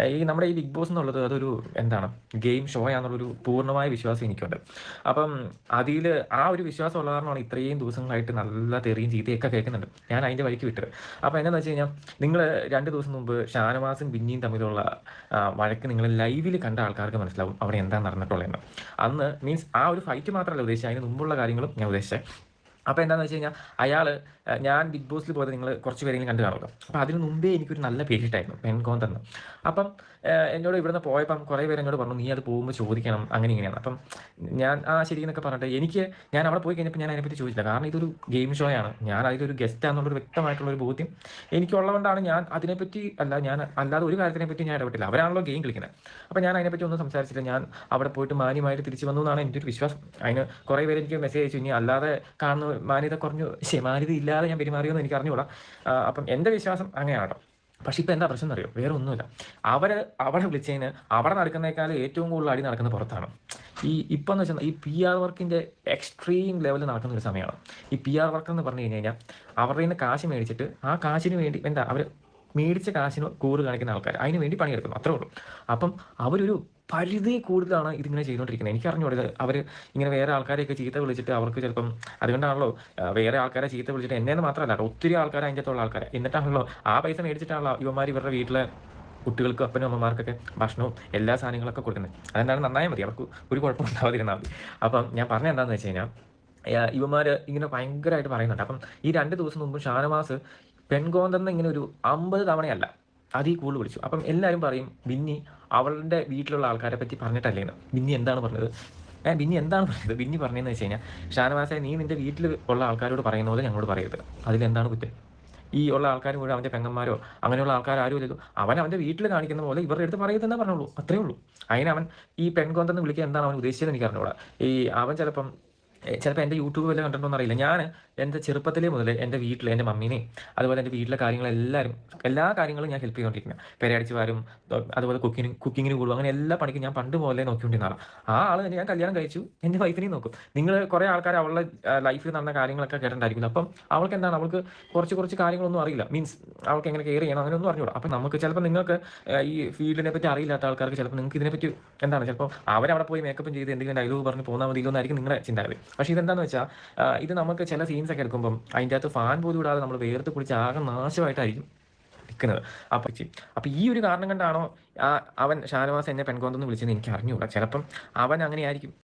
ഈ നമ്മുടെ ഈ ബിഗ് ബോസ് എന്നുള്ളത് അതൊരു എന്താണ് ഗെയിം ഷോ ആണെന്നുള്ളൊരു പൂർണമായ വിശ്വാസം എനിക്കുണ്ട്. അപ്പം അതിൽ ആ ഒരു വിശ്വാസം ഉള്ള കാരണമാണ് ഇത്രയും ദിവസങ്ങളായിട്ട് നല്ല തെറിയും ചീത്തയൊക്കെ കേൾക്കുന്നുണ്ട്. ഞാൻ അതിന്റെ വഴിക്ക് വിട്ടത്. അപ്പം എന്നാന്ന് വെച്ച് കഴിഞ്ഞാൽ നിങ്ങൾ രണ്ട് ദിവസം മുമ്പ് ഷാനവാസും ബിന്നിയും തമ്മിലുള്ള വഴക്ക് നിങ്ങൾ ലൈവിൽ കണ്ട ആൾക്കാർക്ക് മനസ്സിലാവും അവിടെ എന്താ നടന്നിട്ടുള്ളതെന്ന്. അന്ന് മീൻസ് ആ ഒരു ഫൈറ്റ് മാത്രമല്ല ഉദ്ദേശിച്ചത്. അതിന് മുമ്പുള്ള കാര്യങ്ങളും ഞാൻ ഉദ്ദേശിച്ചത്. അപ്പോൾ എന്താണെന്ന് വെച്ച് കഴിഞ്ഞാൽ അയാൾ ഞാൻ ബിഗ് ബോസിൽ പോയത് നിങ്ങൾ കുറച്ച് പേരെങ്കിലും കണ്ടു കാണുമല്ലോ. അപ്പോൾ അതിന് മുമ്പേ എനിക്കൊരു നല്ല പേരിട്ടായിരുന്നു പെൻകോന്തെന്ന് അപ്പം എന്നോട് ഇവിടുന്ന് പോയപ്പം കുറേ പേര് എന്നോട് പറഞ്ഞു നീ അത് പോകുമ്പോൾ ചോദിക്കണം അങ്ങനെ ഇങ്ങനെയാണ്. അപ്പം ഞാൻ ആ ശരി എന്നൊക്കെ പറഞ്ഞിട്ട് എനിക്ക് ഞാൻ അവിടെ പോയി കഴിഞ്ഞപ്പോൾ ഞാൻ അതിനെപ്പറ്റി ചോദിച്ചില്ല. കാരണം ഇതൊരു ഗെയിം ഷോ ആണ്. ഞാൻ അതിലൊരു ഗസ്റ്റ് ആണെന്നുള്ളൊരു വ്യക്തമായിട്ടുള്ള ഒരു ബോധ്യം എനിക്കുള്ളതുകൊണ്ടാണ് ഞാൻ അതിനെപ്പറ്റി അല്ല ഞാൻ അല്ലാതെ ഒരു കാര്യത്തിനെ പറ്റി ഞാൻ ഇടപെട്ടില്ല. അവരാണല്ലോ ഗെയിം കളിക്കുന്നത് അപ്പോൾ ഞാൻ അതിനെപ്പറ്റി ഒന്നും സംസാരിച്ചില്ല. ഞാൻ അവിടെ പോയിട്ട് മാന്യമായിട്ട് തിരിച്ചു വന്നു എന്നാണ് എന്റെ ഒരു വിശ്വാസം. അതിന് കുറേ പേര് എനിക്ക് മെസ്സേജ് അയച്ചു. ഇനി അല്ലാതെ കാണുന്ന മാന്യത കുറഞ്ഞു ശേ മാന്യത ഇല്ലാതെ ഞാൻ പെരുമാറിയെന്ന് എനിക്ക് അറിഞ്ഞുകൂടാ. അപ്പം എന്റെ വിശ്വാസം അങ്ങനെയാണ് പക്ഷെ ഇപ്പം എന്താ പ്രശ്നം എന്നറിയോ? വേറെ ഒന്നുമില്ല. അവർ അവിടെ വിളിച്ചതിന് അവിടെ നടക്കുന്നേക്കാൾ ഏറ്റവും കൂടുതൽ അടി നടക്കുന്നത് പുറത്താണ്. ഈ ഇപ്പം എന്ന് വെച്ചാൽ ഈ പി ആർ വർക്കിന്റെ എക്സ്ട്രീം ലെവലിൽ നടക്കുന്ന ഒരു സമയമാണ്. ഈ പി ആർ വർക്ക് എന്ന് പറഞ്ഞു കഴിഞ്ഞ് കഴിഞ്ഞാൽ അവരുടെ നിന്ന് കാശ് മേടിച്ചിട്ട് ആ കാശിന് വേണ്ടി എന്താ അവർ മേടിച്ച കാശിന് കൂറ് കാണിക്കുന്ന ആൾക്കാർ അതിന് വേണ്ടി പണിയെടുക്കുന്നു. അത്രേ ഉള്ളൂ. അപ്പം അവരൊരു പരിധി കൂടുതലാണ് ഇതിങ്ങനെ ചെയ്തുകൊണ്ടിരിക്കുന്നത് എനിക്ക് അറിഞ്ഞൂടെ അവർ ഇങ്ങനെ വേറെ ആൾക്കാരെയൊക്കെ ചീത്ത വിളിച്ചിട്ട് അവർക്ക് ചിലപ്പം അതുകൊണ്ടാണല്ലോ വേറെ ആൾക്കാരെ ചീത്ത വിളിച്ചിട്ട് എന്നെ മാത്രമല്ല ഒത്തിരി ആൾക്കാരെ അതിന്റെ അകത്തുള്ള ആൾക്കാരെ. എന്നിട്ടാണല്ലോ ആ പൈസ മേടിച്ചിട്ടാണല്ലോ ഇവന്മാർ ഇവരുടെ വീട്ടിലെ കുട്ടികൾക്കും അപ്പനും അമ്മമാർക്കൊക്കെ ഭക്ഷണവും എല്ലാ സാധനങ്ങളൊക്കെ കൊടുക്കുന്നത്. അതെന്താണ് നന്നായാൽ മതി. അവർക്ക് ഒരു കുഴപ്പം ഉണ്ടാവാതിരുന്നാൽ മതി. അപ്പം ഞാൻ പറഞ്ഞ എന്താണെന്ന് വെച്ച് കഴിഞ്ഞാൽ ഇവന്മാർ ഇങ്ങനെ ഭയങ്കരമായിട്ട് പറയുന്നുണ്ട്. അപ്പം ഈ രണ്ട് ദിവസം മുമ്പ് ഷാനവാസ് പെൺകോന്തെന്ന് ഇങ്ങനെ ഒരു അമ്പത് തവണയല്ല അതിൽ കൂടുതൽ വിളിച്ചു. അപ്പം എല്ലാവരും പറയും ബിന്നി അവളുടെ വീട്ടിലുള്ള ആൾക്കാരെ പറ്റി പറഞ്ഞിട്ടല്ലേന്ന് ബിന്നി എന്താണ് പറഞ്ഞത്? ഏഹ് ബിന്നി എന്താണ് പറഞ്ഞത്? ബിന്നി പറഞ്ഞതെന്ന് വെച്ച് കഴിഞ്ഞാൽ ഷാനവാസെ നീ നിന്റെ വീട്ടിൽ ഉള്ള ആൾക്കാരോട് പറയുന്ന പോലെ ഞങ്ങളോട് പറയരുത്. അതിലെന്താണ് കുറ്റം? ഈ ഉള്ള ആൾക്കാരും കൂടെ അവന്റെ പെങ്ങന്മാരോ അങ്ങനെയുള്ള ആൾക്കാർ ആരും ഇല്ലല്ലോ. അവൻ അവന്റെ വീട്ടിൽ കാണിക്കുന്ന പോലെ ഇവരുടെ അടുത്ത് പറയരുതെന്നേ പറഞ്ഞുള്ളൂ അത്രേ ഉള്ളൂ. അതിന് അവൻ ഈ പെൺകൊന്തെന്ന് വിളിക്കാൻ എന്താണ് അവൻ ഉദ്ദേശിച്ചത് എനിക്ക് അറിഞ്ഞൂടാ ഈ അവൻ ചിലപ്പം ചിലപ്പോൾ എന്റെ യൂട്യൂബ് വല്ല കണ്ടിട്ടുണ്ടോ അറിയില്ല. ഞാൻ എന്റെ ചെറുപ്പത്തിലേ മുതൽ എന്റെ വീട്ടിൽ എന്റെ മമ്മീനെയും അതുപോലെ എന്റെ വീട്ടിലെ കാര്യങ്ങളെല്ലാവരും എല്ലാ കാര്യങ്ങളും ഞാൻ ഹെൽപ്പ് ചെയ്തുകൊണ്ടിരിക്കുന്നത് പെരയടിച്ച് വരും അതുപോലെ കുക്കിങ്ങിന് കുക്കിങ്ങിന് കൂടും അങ്ങനെ എല്ലാ പണിക്കും ഞാൻ പണ്ട് പോലെ നോക്കിക്കൊണ്ടിരുന്ന ആളാണ് ആ ആൾ തന്നെ ഞാൻ കല്യാണം കഴിച്ചു എന്റെ വൈഫിനെയും നോക്കും. നിങ്ങൾ കുറേ ആൾക്കാർ അവളുടെ ലൈഫിൽ നടന്ന കാര്യങ്ങളൊക്കെ കേട്ടിട്ടുണ്ടായിരിക്കും. അപ്പം അവൾക്ക് എന്താണ്? അവൾക്ക് കുറച്ച് കുറച്ച് കാര്യങ്ങളൊന്നും അറിയില്ല. മീൻസ് അവൾക്ക് എങ്ങനെ കെയർ ചെയ്യണം അങ്ങനെയൊന്നും അറിഞ്ഞൂടാ. അപ്പം നമുക്ക് ചിലപ്പോൾ നിങ്ങൾക്ക് ഈ ഫീൽഡിനെ പറ്റി അറിയില്ലാത്ത ആൾക്കാർക്ക് ചിലപ്പോൾ നിങ്ങൾക്ക് ഇതിനെപ്പറ്റി എന്താണ്? ചിലപ്പോൾ അവരവിടെ പോയി മേക്കപ്പും ചെയ്ത് എന്തെങ്കിലും ഡയലോഗ് പറഞ്ഞ് പോകുന്ന മതി എന്നായിരിക്കും നിങ്ങളുടെ ചിന്താഗതി. പക്ഷേ ഇതെന്താന്ന് വെച്ചാൽ ഇത് നമുക്ക് ചില സീൻസ് ഒക്കെ എടുക്കുമ്പം അതിന്റെ അകത്ത് ഫാൻ പോലും ഇടാതെ നമ്മൾ വേർത്ത് കുളിച്ച് ആകെ നാശമായിട്ടായിരിക്കും നിൽക്കുന്നത്. അപ്പൊ അപ്പൊ ഈ ഒരു കാരണം കണ്ടാണോ അവൻ ഷാനവാസ് എന്നെ പെൺകോന്തെന്ന് വിളിച്ചെന്ന് എനിക്ക് അറിഞ്ഞുകൂടാ ചിലപ്പം അവൻ അങ്ങനെ ആയിരിക്കും